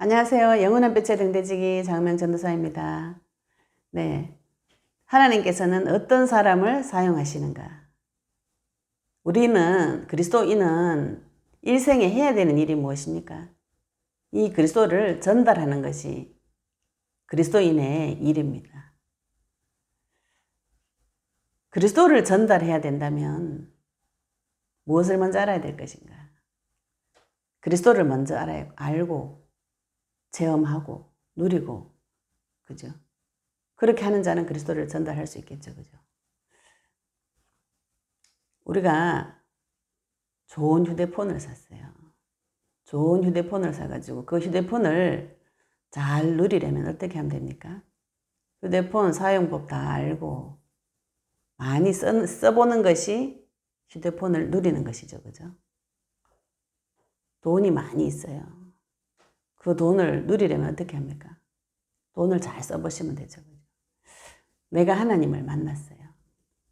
안녕하세요. 영원한 빛의 등대지기 장명 전도사입니다. 네. 하나님께서는 어떤 사람을 사용하시는가? 우리는, 그리스도인은 일생에 해야 되는 일이 무엇입니까? 이 그리스도를 전달하는 것이 그리스도인의 일입니다. 그리스도를 전달해야 된다면 무엇을 먼저 알아야 될 것인가? 그리스도를 먼저 알아야, 알고 체험하고 누리고 그죠? 그렇게 하는 자는 그리스도를 전달할 수 있겠죠. 그죠? 우리가 좋은 휴대폰을 샀어요. 좋은 휴대폰을 사가지고 그 휴대폰을 잘 누리려면 어떻게 하면 됩니까? 휴대폰 사용법 다 알고 많이 써, 써보는 것이 휴대폰을 누리는 것이죠. 그죠? 돈이 많이 있어요. 그 돈을 누리려면 어떻게 합니까? 돈을 잘 써보시면 되죠. 내가 하나님을 만났어요.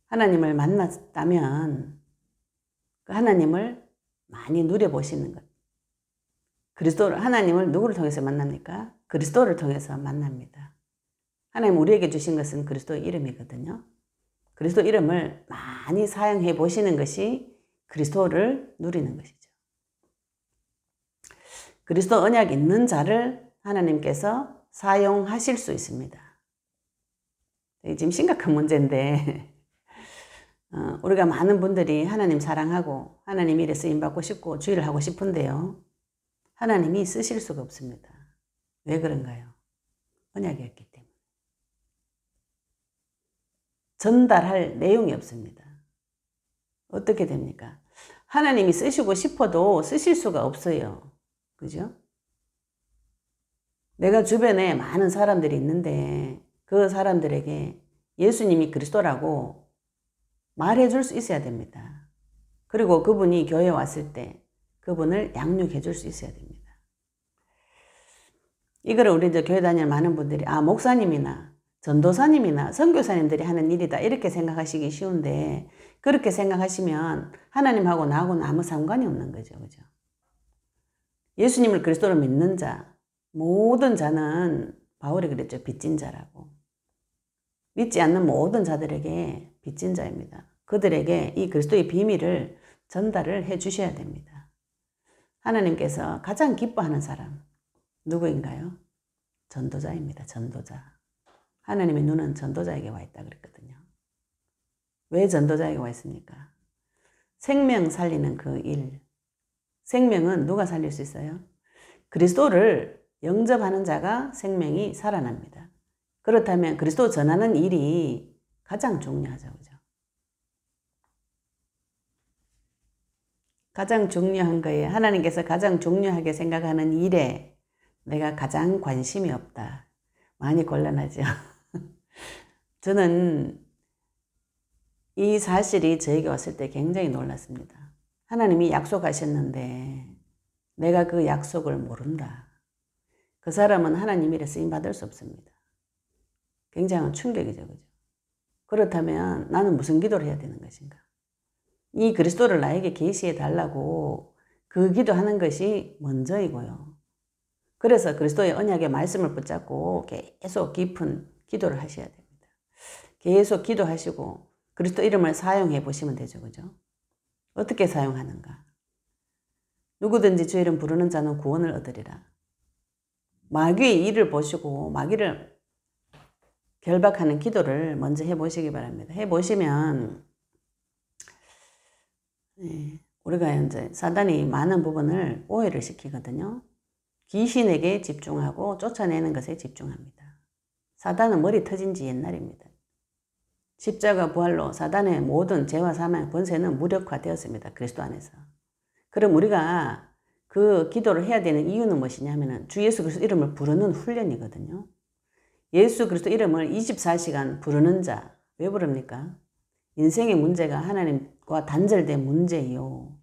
하나님을 만났다면 그 하나님을 많이 누려보시는 것. 그리스도를, 하나님을 누구를 통해서 만납니까? 그리스도를 통해서 만납니다. 하나님 우리에게 주신 것은 그리스도의 이름이거든요. 그리스도 이름을 많이 사용해 보시는 것이 그리스도를 누리는 것이죠. 그리스도 언약 있는 자를 하나님께서 사용하실 수 있습니다. 지금 심각한 문제인데, 어, 우리가 많은 분들이 하나님 사랑하고 하나님 일에 쓰임 받고 싶고 주의를 하고 싶은데요. 하나님이 쓰실 수가 없습니다. 왜 그런가요? 언약이었기 때문에. 전달할 내용이 없습니다. 어떻게 됩니까? 하나님이 쓰시고 싶어도 쓰실 수가 없어요. 그죠? 내가 주변에 많은 사람들이 있는데 그 사람들에게 예수님이 그리스도라고 말해 줄 수 있어야 됩니다. 그리고 그분이 교회 왔을 때 그분을 양육해 줄 수 있어야 됩니다. 이거를 우리 이제 교회 다니는 많은 분들이 아 목사님이나 전도사님이나 선교사님들이 하는 일이다 이렇게 생각하시기 쉬운데 그렇게 생각하시면 하나님하고 나하고는 아무 상관이 없는 거죠. 그죠? 예수님을 그리스도로 믿는 자 모든 자는 바울이 그랬죠. 빚진 자라고. 믿지 않는 모든 자들에게 빚진 자입니다. 그들에게 이 그리스도의 비밀을 전달을 해 주셔야 됩니다. 하나님께서 가장 기뻐하는 사람 누구인가요? 전도자입니다. 전도자. 하나님의 눈은 전도자에게 와 있다 그랬거든요. 왜 전도자에게 와 있습니까? 생명 살리는 그 일. 생명은 누가 살릴 수 있어요? 그리스도를 영접하는 자가 생명이 살아납니다. 그렇다면 그리스도 전하는 일이 가장 중요하죠. 그죠? 가장 중요한 거에 하나님께서 가장 중요하게 생각하는 일에 내가 가장 관심이 없다. 많이 곤란하죠. 저는 이 사실이 저에게 왔을 때 굉장히 놀랐습니다. 하나님이 약속하셨는데 내가 그 약속을 모른다. 그 사람은 하나님 일에 쓰임 받을 수 없습니다. 굉장한 충격이죠. 그죠? 그렇다면 나는 무슨 기도를 해야 되는 것인가? 이 그리스도를 나에게 계시해 달라고 그 기도하는 것이 먼저이고요. 그래서 그리스도의 언약의 말씀을 붙잡고 계속 깊은 기도를 하셔야 됩니다. 계속 기도하시고 그리스도 이름을 사용해 보시면 되죠. 그죠? 어떻게 사용하는가? 누구든지 주 이름 부르는 자는 구원을 얻으리라. 마귀의 일을 보시고 마귀를 결박하는 기도를 먼저 해보시기 바랍니다. 해보시면 네, 우리가 이제 사단이 많은 부분을 오해를 시키거든요. 귀신에게 집중하고 쫓아내는 것에 집중합니다. 사단은 머리 터진 지 옛날입니다. 십자가 부활로 사단의 모든 죄와 사망의 권세는 무력화되었습니다. 그리스도 안에서. 그럼 우리가 그 기도를 해야 되는 이유는 무엇이냐면은 주 예수 그리스도 이름을 부르는 훈련이거든요. 예수 그리스도 이름을 24시간 부르는 자, 왜 부릅니까? 인생의 문제가 하나님과 단절된 문제요.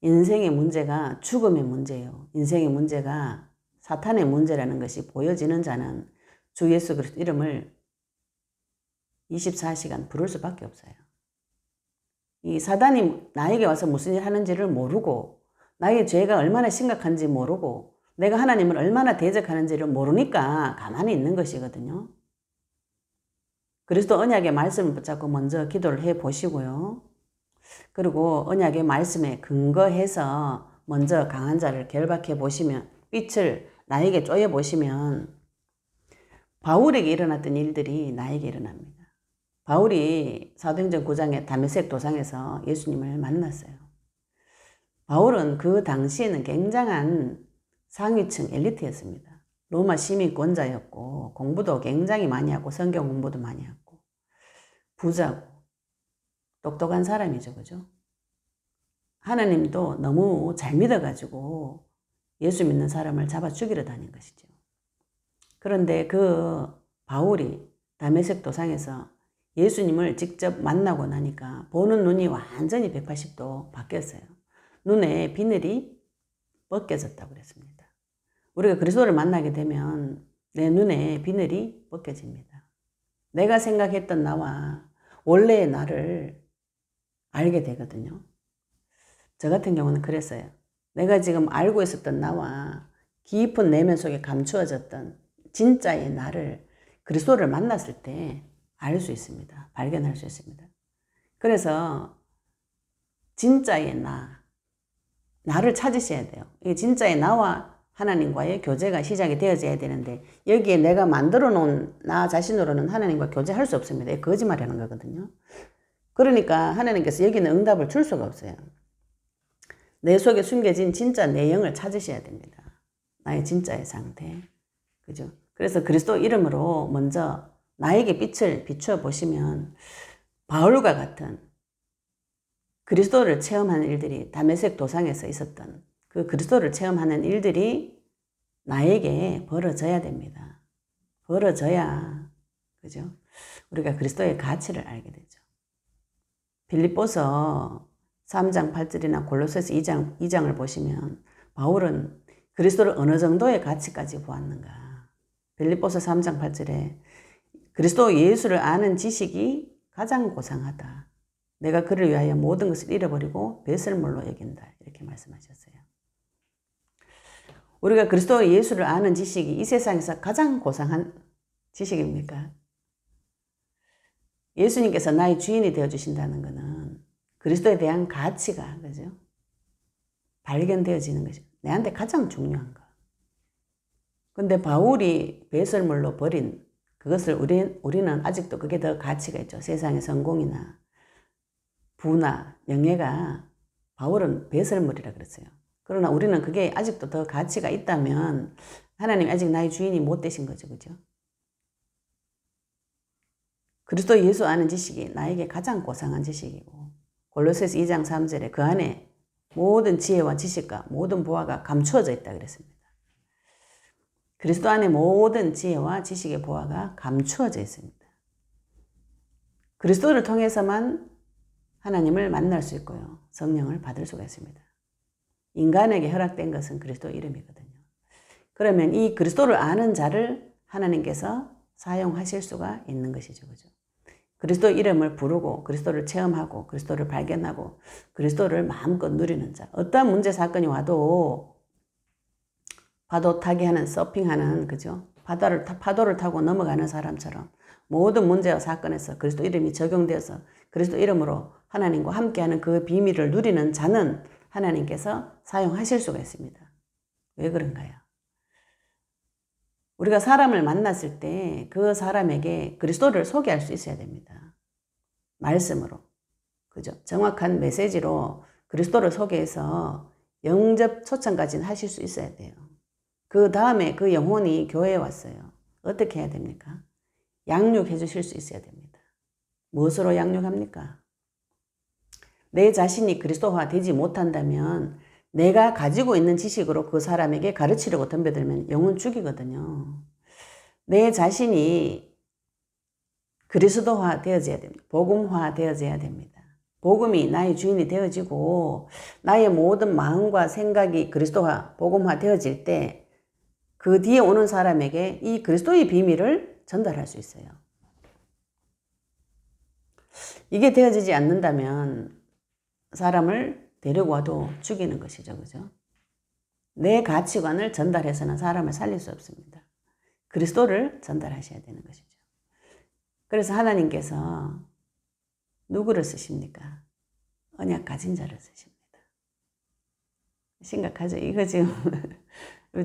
인생의 문제가 죽음의 문제요. 인생의 문제가 사탄의 문제라는 것이 보여지는 자는 주 예수 그리스도 이름을 24시간 부를 수밖에 없어요. 이 사단이 나에게 와서 무슨 일 하는지를 모르고 나의 죄가 얼마나 심각한지 모르고 내가 하나님을 얼마나 대적하는지를 모르니까 가만히 있는 것이거든요. 그리스도 언약의 말씀을 붙잡고 먼저 기도를 해 보시고요. 그리고 언약의 말씀에 근거해서 먼저 강한 자를 결박해 보시면 빛을 나에게 쪼여 보시면 바울에게 일어났던 일들이 나에게 일어납니다. 바울이 사도행전 9장의 다메섹 도상에서 예수님을 만났어요. 바울은 그 당시에는 굉장한 상위층 엘리트였습니다. 로마 시민권자였고 공부도 굉장히 많이 하고 성경 공부도 많이 하고 부자고 똑똑한 사람이죠. 그죠? 하나님도 너무 잘 믿어가지고 예수 믿는 사람을 잡아 죽이러 다닌 것이죠. 그런데 그 바울이 다메섹 도상에서 예수님을 직접 만나고 나니까 보는 눈이 완전히 180도 바뀌었어요. 눈에 비늘이 벗겨졌다고 그랬습니다. 우리가 그리스도를 만나게 되면 내 눈에 비늘이 벗겨집니다. 내가 생각했던 나와 원래의 나를 알게 되거든요. 저 같은 경우는 그랬어요. 내가 지금 알고 있었던 나와 깊은 내면 속에 감추어졌던 진짜의 나를 그리스도를 만났을 때 알 수 있습니다. 발견할 수 있습니다. 그래서 진짜의 나, 나를 찾으셔야 돼요. 이 진짜의 나와 하나님과의 교제가 시작이 되어져야 되는데 여기에 내가 만들어 놓은 나 자신으로는 하나님과 교제할 수 없습니다. 거짓말하는 거거든요. 그러니까 하나님께서 여기는 응답을 줄 수가 없어요. 내 속에 숨겨진 진짜 내용을 찾으셔야 됩니다. 나의 진짜의 상태. 그죠? 그래서 그리스도 이름으로 먼저 나에게 빛을 비추어 보시면 바울과 같은 그리스도를 체험하는 일들이 다메섹 도상에서 있었던 그 그리스도를 체험하는 일들이 나에게 벌어져야 됩니다. 벌어져야 그죠? 우리가 그리스도의 가치를 알게 되죠. 빌립보서 3장 8절이나 골로새서 2장 2장을 보시면 바울은 그리스도를 어느 정도의 가치까지 보았는가? 빌립보서 3장 8절에 그리스도 예수를 아는 지식이 가장 고상하다. 내가 그를 위하여 모든 것을 잃어버리고 배설물로 여긴다. 이렇게 말씀하셨어요. 우리가 그리스도 예수를 아는 지식이 이 세상에서 가장 고상한 지식입니까? 예수님께서 나의 주인이 되어 주신다는 것은 그리스도에 대한 가치가 그죠? 발견되어지는 것이 내한테 가장 중요한 거. 근데 바울이 배설물로 버린 그것을 우리, 우리는 아직도 그게 더 가치가 있죠. 세상의 성공이나 부나 명예가 바울은 배설물이라 그랬어요. 그러나 우리는 그게 아직도 더 가치가 있다면 하나님 아직 나의 주인이 못 되신 거죠. 그죠? 그리스도 예수 아는 지식이 나에게 가장 고상한 지식이고 골로새서 2장 3절에 그 안에 모든 지혜와 지식과 모든 보화가 감추어져 있다 그랬습니다. 그리스도 안에 모든 지혜와 지식의 보화가 감추어져 있습니다. 그리스도를 통해서만 하나님을 만날 수 있고요. 성령을 받을 수가 있습니다. 인간에게 허락된 것은 그리스도 이름이거든요. 그러면 이 그리스도를 아는 자를 하나님께서 사용하실 수가 있는 것이죠. 그죠? 그리스도 이름을 부르고 그리스도를 체험하고 그리스도를 발견하고 그리스도를 마음껏 누리는 자. 어떤 문제 사건이 와도 파도 타기 하는 서핑하는 그죠? 바다를 파도를 타고 넘어가는 사람처럼 모든 문제와 사건에서 그리스도 이름이 적용되어서 그리스도 이름으로 하나님과 함께하는 그 비밀을 누리는 자는 하나님께서 사용하실 수가 있습니다. 왜 그런가요? 우리가 사람을 만났을 때 그 사람에게 그리스도를 소개할 수 있어야 됩니다. 말씀으로. 그죠? 정확한 메시지로 그리스도를 소개해서 영접 초청까지는 하실 수 있어야 돼요. 그 다음에 그 영혼이 교회에 왔어요. 어떻게 해야 됩니까? 양육해 주실 수 있어야 됩니다. 무엇으로 양육합니까? 내 자신이 그리스도화 되지 못한다면 내가 가지고 있는 지식으로 그 사람에게 가르치려고 덤벼들면 영혼 죽이거든요. 내 자신이 그리스도화 되어져야 됩니다. 복음화 되어져야 됩니다. 복음이 나의 주인이 되어지고 나의 모든 마음과 생각이 그리스도화, 복음화 되어질 때 그 뒤에 오는 사람에게 이 그리스도의 비밀을 전달할 수 있어요. 이게 되어지지 않는다면 사람을 데려고 와도 죽이는 것이죠. 그죠? 내 가치관을 전달해서는 사람을 살릴 수 없습니다. 그리스도를 전달하셔야 되는 것이죠. 그래서 하나님께서 누구를 쓰십니까? 언약 가진 자를 쓰십니다. 심각하죠. 이거 지금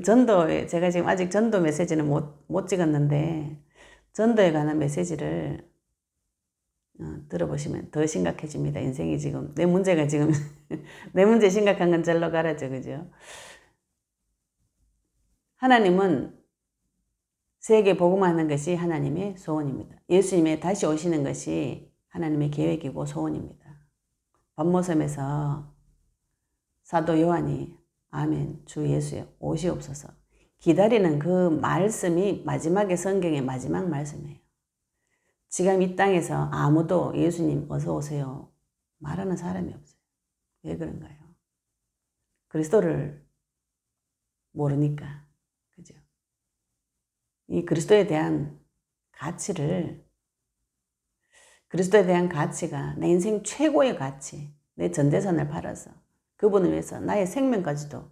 전도에 제가 지금 아직 전도 메시지는 못, 못 찍었는데 전도에 관한 메시지를 어, 들어보시면 더 심각해집니다. 인생이 지금 내 문제가 지금 내 문제 심각한 건 절로 가라죠, 그죠? 하나님은 세계 복음하는 것이 하나님의 소원입니다. 예수님의 다시 오시는 것이 하나님의 계획이고 소원입니다. 밤모섬에서 사도 요한이 아멘 주 예수여 오시옵소서 기다리는 그 말씀이 마지막에 성경의 마지막 말씀이에요. 지금 이 땅에서 아무도 예수님 어서 오세요 말하는 사람이 없어요. 왜 그런가요? 그리스도를 모르니까 그죠? 이 그리스도에 대한 가치를 그리스도에 대한 가치가 내 인생 최고의 가치, 내 전재산을 팔아서 그분을 위해서 나의 생명까지도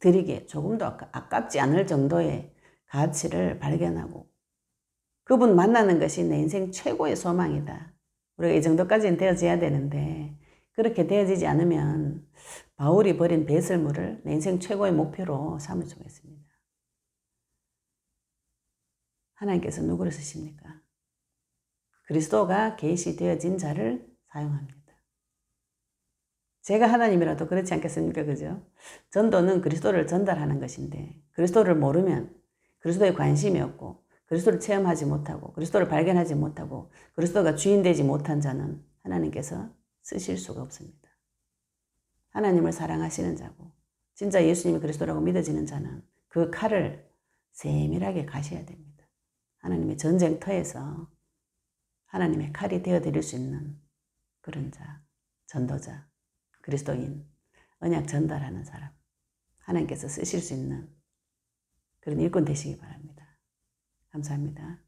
드리기에 조금도 아깝지 않을 정도의 가치를 발견하고 그분 만나는 것이 내 인생 최고의 소망이다. 우리가 이 정도까지는 되어져야 되는데 그렇게 되어지지 않으면 바울이 버린 배설물을 내 인생 최고의 목표로 삼을 수가 있습니다. 하나님께서 누구를 쓰십니까? 그리스도가 계시되어진 자를 사용합니다. 제가 하나님이라도 그렇지 않겠습니까? 그죠? 전도는 그리스도를 전달하는 것인데 그리스도를 모르면 그리스도에 관심이 없고 그리스도를 체험하지 못하고 그리스도를 발견하지 못하고 그리스도가 주인 되지 못한 자는 하나님께서 쓰실 수가 없습니다. 하나님을 사랑하시는 자고 진짜 예수님이 그리스도라고 믿어지는 자는 그 칼을 세밀하게 가셔야 됩니다. 하나님의 전쟁터에서 하나님의 칼이 되어 드릴 수 있는 그런 자, 전도자, 그리스도인, 언약 전달하는 사람, 하나님께서 쓰실 수 있는 그런 일꾼 되시기 바랍니다. 감사합니다.